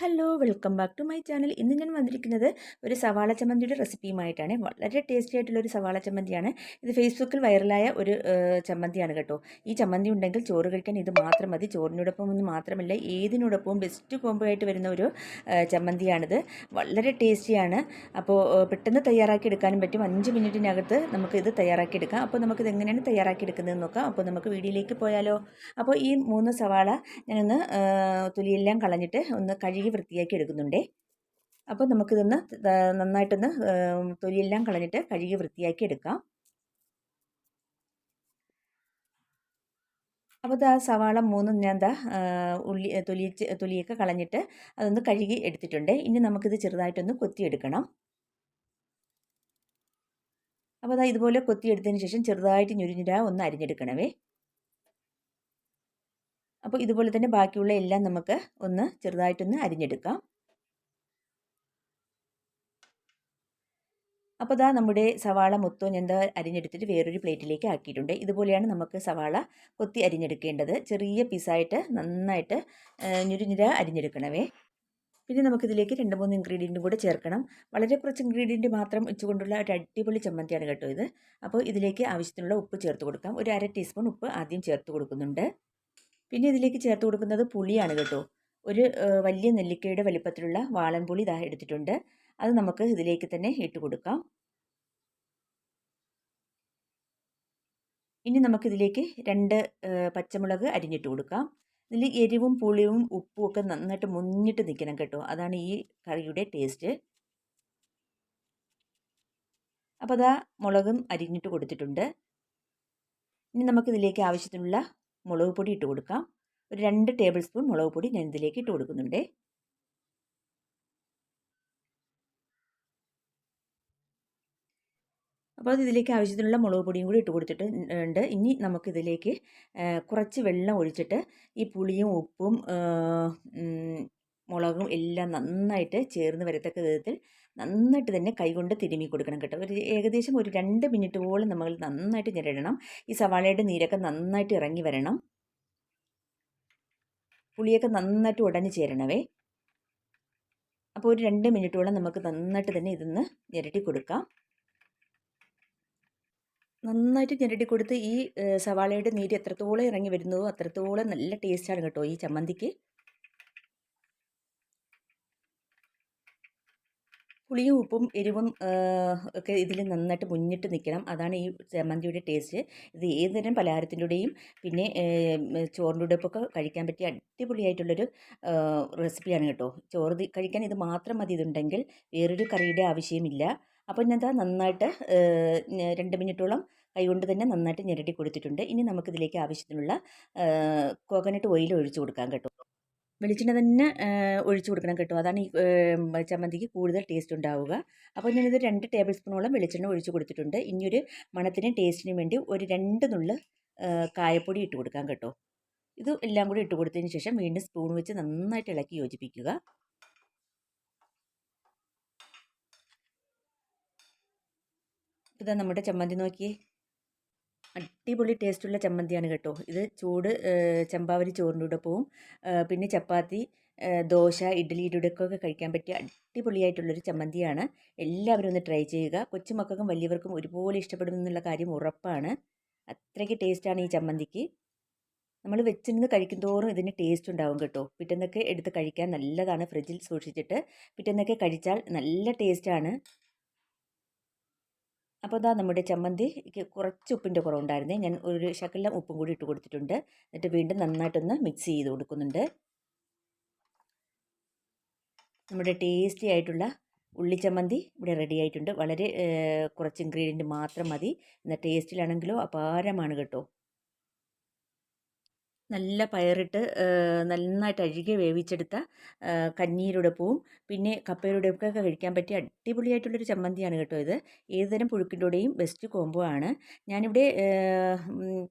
Hello welcome back to my channel ഇന്ന് ഞാൻ വന്നിരിക്കുന്നത് ഒരു സവാള ചമ്മന്തിയുടെ റെസിപ്പിയുമായിട്ടാണ് വളരെ ടേസ്റ്റി ആയിട്ടുള്ള ഒരു സവാള ചമ്മന്തിയാണ്. ഇത് ഫേസ്ബുക്കിൽ വൈറലായ ഒരു ചമ്മന്തിയാണ് കേട്ടോ. ഈ ചമ്മന്തി ഉണ്ടെങ്കിൽ ചോറ് കഴിക്കാൻ ഇത് മാത്രം മതി. ചോറിനോടൊപ്പം ഒന്നും മാത്രമല്ല ഏതിനോടൊപ്പവും ബെസ്റ്റ് കോംബോ ആയിട്ട് വരുന്ന ഒരു ചമ്മന്തിയാണിത്. വളരെ ടേസ്റ്റിയാണ് അപ്പോൾ പെട്ടെന്ന് തയ്യാറാക്കി എടുക്കാനും പറ്റും. അഞ്ച് മിനിറ്റിനകത്ത് നമുക്ക് ഇത് തയ്യാറാക്കി എടുക്കാം അപ്പോൾ നമുക്കിത് എങ്ങനെയാണ് തയ്യാറാക്കി എടുക്കുന്നത് നോക്കാം. അപ്പോൾ നമുക്ക് വീഡിയോയിലേക്ക് പോയാലോ. അപ്പോൾ ഈ മൂന്ന് സവാള ഞാനൊന്ന് തുലിയെല്ലാം തൊലിയെല്ലാം കളഞ്ഞിട്ട് ഒന്ന് കഴുകി വൃത്തിയാക്കി എടുക്കുന്നുണ്ടേ. അപ്പോൾ നമുക്കിതൊന്ന് നന്നായിട്ടൊന്ന് തൊലിയെല്ലാം കളഞ്ഞിട്ട് കഴുകി വൃത്തിയാക്കി എടുക്കാം. അപ്പോൾ ദാ സവാള മൂന്നും ഞാൻ ദാ ഉള്ളി തൊലി തൊലിയൊക്കെ കളഞ്ഞിട്ട് അതൊന്ന് കഴുകി എടുത്തിട്ടുണ്ട്. ഇനി നമുക്കിത് ചെറുതായിട്ടൊന്ന് കൊത്തിയെടുക്കണം. അപ്പോൾ ദാ ഇതുപോലെ കൊത്തിയെടുത്തതിന് ശേഷം ചെറുതായിട്ട് ഞുരിഞ്ഞുരാ ഒന്ന് അരിഞ്ഞെടുക്കണവേ അപ്പോൾ ഇതുപോലെ തന്നെ ബാക്കിയുള്ള എല്ലാം നമുക്ക് ഒന്ന് ചെറുതായിട്ടൊന്ന് അരിഞ്ഞെടുക്കാം. അപ്പോൾ ദാ നമ്മുടെ സവാള മൊത്തം ഞാൻ അരിഞ്ഞെടുത്തിട്ട് വേറൊരു പ്ലേറ്റിലേക്ക് ആക്കിയിട്ടുണ്ട്. ഇതുപോലെയാണ് നമുക്ക് സവാള കൊത്തി അരിഞ്ഞെടുക്കേണ്ടത്. ചെറിയ പീസായിട്ട് നന്നായിട്ട് ഞുരുഞ്ഞുര അരിഞ്ഞെടുക്കണമേ. പിന്നെ നമുക്കിതിലേക്ക് രണ്ട് മൂന്ന് ഇൻഗ്രീഡിയന്റും കൂടെ ചേർക്കണം. വളരെ കുറച്ച് ഇൻഗ്രീഡിയന്റ് മാത്രം വെച്ചുകൊണ്ടുള്ള ഒരു അടിപൊളി ചമ്മന്തിയാണ് കേട്ടോ ഇത്. അപ്പോൾ ഇതിലേക്ക് ആവശ്യത്തിനുള്ള ഉപ്പ് ചേർത്ത് കൊടുക്കാം. ഒരു അര ടീസ്പൂൺ ഉപ്പ് ആദ്യം ചേർത്ത് കൊടുക്കുന്നുണ്ട്. പിന്നെ ഇതിലേക്ക് ചേർത്ത് കൊടുക്കുന്നത് പുളിയാണ് കേട്ടോ. ഒരു വലിയ നെല്ലിക്കയുടെ വലിപ്പത്തിലുള്ള വാളൻപുളി ഇതാ എടുത്തിട്ടുണ്ട്. അത് നമുക്ക് ഇതിലേക്ക് തന്നെ ഇട്ട് കൊടുക്കാം. ഇനി നമുക്കിതിലേക്ക് രണ്ട് പച്ചമുളക് അരിഞ്ഞിട്ട് കൊടുക്കാം. ഇതിൽ എരിവും പുളിയും ഉപ്പും ഒക്കെ നന്നായിട്ട് മുന്നിട്ട് നിൽക്കണം കേട്ടോ. അതാണ് ഈ കറിയുടെ ടേസ്റ്റ്. അപ്പോൾ അതാ മുളകും അരിഞ്ഞിട്ട് കൊടുത്തിട്ടുണ്ട്. ഇനി നമുക്കിതിലേക്ക് ആവശ്യത്തിനുള്ള മുളക് പൊടി ഇട്ട് കൊടുക്കാം. ഒരു രണ്ട് ടേബിൾ സ്പൂൺ മുളക് പൊടി ഞാൻ ഇതിലേക്ക് ഇട്ട് കൊടുക്കുന്നുണ്ട്. അപ്പോൾ ഇതിലേക്ക് ആവശ്യത്തിനുള്ള മുളക് പൊടിയും കൂടി ഇട്ട് കൊടുത്തിട്ട് ഉണ്ട്. ഇനി നമുക്കിതിലേക്ക് കുറച്ച് വെള്ളം ഒഴിച്ചിട്ട് ഈ പുളിയും ഉപ്പും മുളകും എല്ലാം നന്നായിട്ട് ചേർന്ന് വരത്തക്ക വിധത്തിൽ നന്നായിട്ട് തന്നെ കൈകൊണ്ട് തിരുമ്മി കൊടുക്കണം കേട്ടോ. ഒരു ഏകദേശം ഒരു രണ്ട് മിനിറ്റോളം നമ്മൾ നന്നായിട്ട് ഞെരടണം. ഈ സവാളയുടെ നീരൊക്കെ നന്നായിട്ട് ഇറങ്ങി വരണം. പുളിയൊക്കെ നന്നായിട്ട് ഉടഞ്ഞു ചേരണവേ. അപ്പോൾ ഒരു രണ്ട് മിനിറ്റോളം നമുക്ക് നന്നായിട്ട് തന്നെ ഇതൊന്ന് ഞെരട്ടി കൊടുക്കാം. നന്നായിട്ട് ഞെരടി കൊടുത്ത് ഈ സവാളയുടെ നീര് എത്രത്തോളം ഇറങ്ങി വരുന്നതോ അത്രത്തോളം നല്ല ടേസ്റ്റാണ് കേട്ടോ ഈ ചമ്മന്തിക്ക്. പുളിയും ഉപ്പും എരിവും ഒക്കെ ഇതിൽ നന്നായിട്ട് മുന്നിട്ട് നിൽക്കണം. അതാണ് ഈ ചമ്മന്തിയുടെ ടേസ്റ്റ്. ഇത് ഏതുതരം പലഹാരത്തിന്റെയും പിന്നെ ചോറിന്റെ ഉടുപ്പൊക്കെ കഴിക്കാൻ പറ്റിയ അടിപൊളിയായിട്ടുള്ളൊരു റെസിപ്പിയാണ് കേട്ടോ. ചോറ് കഴിക്കാൻ ഇത് മാത്രം മതി ഇതുണ്ടെങ്കിൽ വേറൊരു കറിയുടെ ആവശ്യമില്ല. അപ്പോൾ ഞാൻ നന്നായിട്ട് രണ്ട് മിനിറ്റോളം കൈകൊണ്ട് തന്നെ നന്നായിട്ട് ഞെരടി കൊടുത്തിട്ടുണ്ട്. ഇനി നമുക്കിതിലേക്ക് ആവശ്യത്തിനുള്ള കോക്കനട്ട് ഓയിൽ ഒഴിച്ചു കൊടുക്കാം കേട്ടോ. വെളിച്ചെണ്ണ തന്നെ ഒഴിച്ച് കൊടുക്കണം കേട്ടോ. അതാണ് ഈ ചമ്മന്തിക്ക് കൂടുതൽ ടേസ്റ്റ് ഉണ്ടാവുക. അപ്പോൾ ഞാനിത് രണ്ട് ടേബിൾ സ്പൂണോളം വെളിച്ചെണ്ണ ഒഴിച്ചു കൊടുത്തിട്ടുണ്ട്. ഇനിയൊരു മണത്തിനും ടേസ്റ്റിനും വേണ്ടി ഒരു രണ്ട് നുള്ള് കായപ്പൊടി ഇട്ട് കൊടുക്കാം കേട്ടോ. ഇത് എല്ലാം കൂടി ഇട്ട് കൊടുത്തതിന് ശേഷം വീണ്ടും സ്പൂൺ വെച്ച് നന്നായിട്ട് ഇളക്കി യോജിപ്പിക്കുക. ഇതാ നമ്മുടെ ചമ്മന്തി നോക്കിയേ. അടിപൊളി ടേസ്റ്റുള്ള ചമ്മന്തിയാണ് കേട്ടോ. ഇത് ചൂട് ചമ്പാവരി ചോറിന്റെ പോവും. പിന്നെ ചപ്പാത്തി ദോശ ഇഡ്ഡലി ഒക്കെ കഴിക്കാൻ പറ്റിയ അടിപൊളിയായിട്ടുള്ളൊരു ചമ്മന്തിയാണ്. എല്ലാവരും ഒന്ന് ട്രൈ ചെയ്യുക. കൊച്ചുമക്കൾക്കും വലിയവർക്കും ഒരുപോലെ ഇഷ്ടപ്പെടുമെന്നുള്ള കാര്യം ഉറപ്പാണ്. അത്രയ്ക്ക് ടേസ്റ്റാണ് ഈ ചമ്മന്തിക്ക്. നമ്മൾ വെച്ചിരുന്ന് കഴിക്കുന്തോറും ഇതിന് ടേസ്റ്റ് ഉണ്ടാവും കേട്ടോ. പിറ്റേന്നൊക്കെ എടുത്ത് കഴിക്കാൻ നല്ലതാണ് ഫ്രിഡ്ജിൽ സൂക്ഷിച്ചിട്ട്. പിറ്റേന്നൊക്കെ കഴിച്ചാൽ നല്ല ടേസ്റ്റാണ്. അപ്പോൾ ഇതാ നമ്മുടെ ചമ്മന്തിക്ക് കുറച്ച് ഉപ്പിന്റെ കുറവുണ്ടായിരുന്നേ. ഞാൻ ഒരു ശകലം ഉപ്പും കൂടി ഇട്ട് കൊടുത്തിട്ടുണ്ട്. എന്നിട്ട് വീണ്ടും നന്നായിട്ടൊന്ന് മിക്സ് ചെയ്ത് കൊടുക്കുന്നുണ്ട്. നമ്മുടെ ടേസ്റ്റി ആയിട്ടുള്ള ഉള്ളി ചമ്മന്തി ഇവിടെ റെഡി ആയിട്ടുണ്ട്. വളരെ കുറച്ച് ഇൻഗ്രീഡിയന്റ് മാത്രം മതി. എന്നാൽ ടേസ്റ്റിലാണെങ്കിലോ അപാരമാണ് കേട്ടോ. നല്ല പയറിട്ട് നന്നായിട്ട് അഴുകി വേവിച്ചെടുത്ത കഞ്ഞീരുടെ പൂവും. പിന്നെ കപ്പയുടെ ഒക്കെ കഴിക്കാൻ പറ്റിയ അടിപൊളിയായിട്ടുള്ളൊരു ചമ്മന്തിയാണ് കേട്ടോ ഇത്. ഏതുതരം പുഴുക്കിന്റെയും ബെസ്റ്റ് കോംബോ ആണ്. ഞാനിവിടെ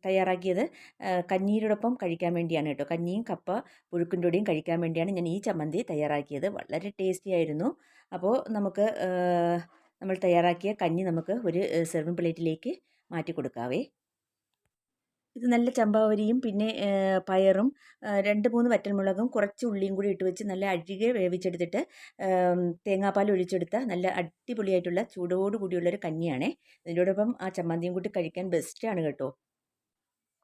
തയ്യാറാക്കിയത് കഞ്ഞീരോടൊപ്പം കഴിക്കാൻ വേണ്ടിയാണ് കേട്ടോ. കഞ്ഞിയും കപ്പ പുഴുക്കിന്റെയും കഴിക്കാൻ വേണ്ടിയാണ് ഞാൻ ഈ ചമ്മന്തി തയ്യാറാക്കിയത്. വളരെ ടേസ്റ്റി ആയിരുന്നു. അപ്പോൾ നമുക്ക് നമ്മൾ തയ്യാറാക്കിയ കഞ്ഞി നമുക്ക് ഒരു സെർവിങ് പ്ലേറ്റിലേക്ക് മാറ്റി കൊടുക്കാവേ ഇത് നല്ല ചമ്പാവരിയും പിന്നെ പയറും രണ്ട് മൂന്ന് വറ്റൽമുളകും കുറച്ച് ഉള്ളിയും കൂടി ഇട്ട് വെച്ച് നല്ല അഴുകെ വേവിച്ചെടുത്തിട്ട് തേങ്ങാപ്പാൽ ഒഴിച്ചെടുത്ത നല്ല അടിപൊളിയായിട്ടുള്ള ചൂടോട് കൂടിയുള്ളൊരു കഞ്ഞിയാണേ. ഇതിനോടൊപ്പം ആ ചമ്മന്തിയും കൂട്ടി കഴിക്കാൻ ബെസ്റ്റാണ് കേട്ടോ.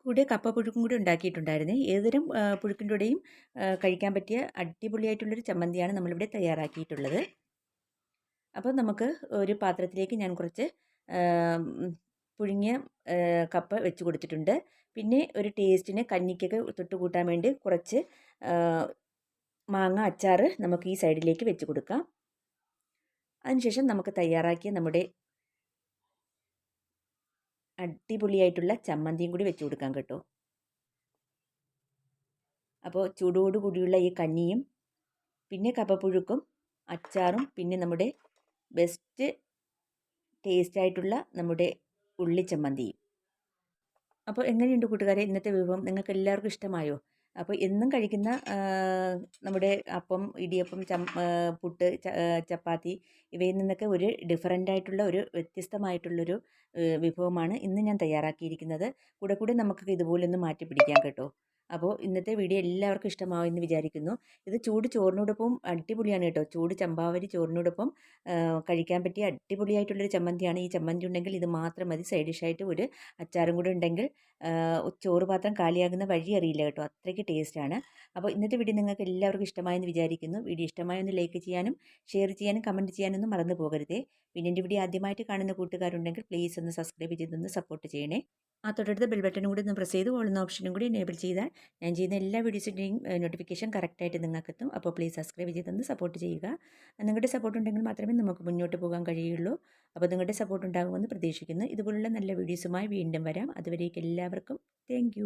കൂടെ കപ്പ പുഴുക്കും കൂടി ഉണ്ടാക്കിയിട്ടുണ്ടായിരുന്നേ. ഏതുതരം പുഴുക്കിന്റെ കൂടെയും കഴിക്കാൻ പറ്റിയ അടിപൊളിയായിട്ടുള്ളൊരു ചമ്മന്തിയാണ് നമ്മളിവിടെ തയ്യാറാക്കിയിട്ടുള്ളത്. അപ്പോൾ നമുക്ക് ഒരു പാത്രത്തിലേക്ക് ഞാൻ കുറച്ച് പുഴുങ്ങിയ കപ്പ വെച്ച് കൊടുത്തിട്ടുണ്ട്. പിന്നെ ഒരു ടേസ്റ്റിന് കഞ്ഞിക്കൊക്കെ തൊട്ട് കൂട്ടാൻ വേണ്ടി കുറച്ച് മാങ്ങ അച്ചാർ നമുക്ക് ഈ സൈഡിലേക്ക് വെച്ച് കൊടുക്കാം. അതിനുശേഷം നമുക്ക് തയ്യാറാക്കിയ നമ്മുടെ അടിപൊളിയായിട്ടുള്ള ചമ്മന്തിയും കൂടി വെച്ച് കൊടുക്കാം കേട്ടോ. അപ്പോൾ ചൂടോടുകൂടിയുള്ള ഈ കഞ്ഞിയും പിന്നെ കപ്പപ്പുഴുക്കും അച്ചാറും പിന്നെ നമ്മുടെ ബെസ്റ്റ് ടേസ്റ്റായിട്ടുള്ള നമ്മുടെ ഉള്ളിച്ചമ്മന്തിയും അപ്പോൾ എങ്ങനെയുണ്ട് കൂട്ടുകാരെ? ഇന്നത്തെ വിഭവം നിങ്ങൾക്ക് എല്ലാവർക്കും ഇഷ്ടമായോ? അപ്പോൾ എന്നും കഴിക്കുന്ന നമ്മുടെ അപ്പം ഇടിയപ്പം ചം പുട്ട് ചപ്പാത്തി ഇവയിൽ നിന്നൊക്കെ ഒരു ഡിഫറന്റ് ആയിട്ടുള്ള ഒരു വ്യത്യസ്തമായിട്ടുള്ളൊരു വിഭവമാണ് ഇന്ന് ഞാൻ തയ്യാറാക്കിയിരിക്കുന്നത്. കൂടെ കൂടെ നമുക്ക് ഇതുപോലൊന്ന് മാറ്റി പിടിക്കാം കേട്ടോ. അപ്പോൾ ഇന്നത്തെ വീഡിയോ എല്ലാവർക്കും ഇഷ്ടമാവുമെന്ന് വിചാരിക്കുന്നു. ഇത് ചൂട് ചോറിനോടൊപ്പം അടിപൊളിയാണ് കേട്ടോ. ചൂട് ചമ്പാവരി ചോറിനോടൊപ്പം കഴിക്കാൻ പറ്റിയ അടിപൊളിയായിട്ടുള്ളൊരു ചമ്മന്തിയാണ്. ഈ ചമ്മന്തി ഉണ്ടെങ്കിൽ ഇത് മാത്രം മതി. സൈഡ് ഡിഷായിട്ട് ഒരു അച്ചാറും കൂടെ ഉണ്ടെങ്കിൽ ചോറ് പാത്രം കാലിയാകുന്ന വഴി അറിയില്ല കേട്ടോ. അത്രയ്ക്ക് ടേസ്റ്റാണ് അപ്പോൾ ഇന്നത്തെ വീഡിയോ നിങ്ങൾക്ക് എല്ലാവർക്കും ഇഷ്ടമായെന്ന് വിചാരിക്കുന്നു. വീഡിയോ ഇഷ്ടമായൊന്ന് ലൈക്ക് ചെയ്യാനും ഷെയർ ചെയ്യാനും കമന്റ് ചെയ്യാനൊന്നും മറന്നു പോകരുതേ. പിന്നെ എന്റെ വീഡിയോ ആദ്യമായിട്ട് കാണുന്ന കൂട്ടുകാരുണ്ടെങ്കിൽ പ്ലീസ് ഒന്ന് സബ്സ്ക്രൈബ് ചെയ്തൊന്ന് സപ്പോർട്ട് ചെയ്യണേ. ആ തൊട്ടടുത്ത ബെൽ ബട്ടനും കൂടി ഒന്ന് പ്രസ് ചെയ്ത് ഓളുന്ന ഓപ്ഷനും കൂടി എനേബിൾ ചെയ്താൽ ഞാൻ ചെയ്യുന്ന എല്ലാ വീഡിയോസിന്റെയും നോട്ടിഫിക്കേഷൻ കറക്റ്റായിട്ട് നിങ്ങൾക്ക് എത്തും അപ്പോൾ പ്ലീസ് സബ്സ്ക്രൈബ് ചെയ്തൊന്ന് സപ്പോർട്ട് ചെയ്യുക. നിങ്ങളുടെ സപ്പോർട്ട് ഉണ്ടെങ്കിൽ മാത്രമേ നമുക്ക് മുന്നോട്ട് പോകാൻ കഴിയുള്ളൂ. അപ്പോൾ നിങ്ങളുടെ സപ്പോർട്ട് ഉണ്ടാകുമെന്ന് പ്രതീക്ഷിക്കുന്നു. ഇതുപോലുള്ള നല്ല വീഡിയോസുമായി വീണ്ടും വരാം. അതുവരേക്ക് എല്ലാവർക്കും താങ്ക്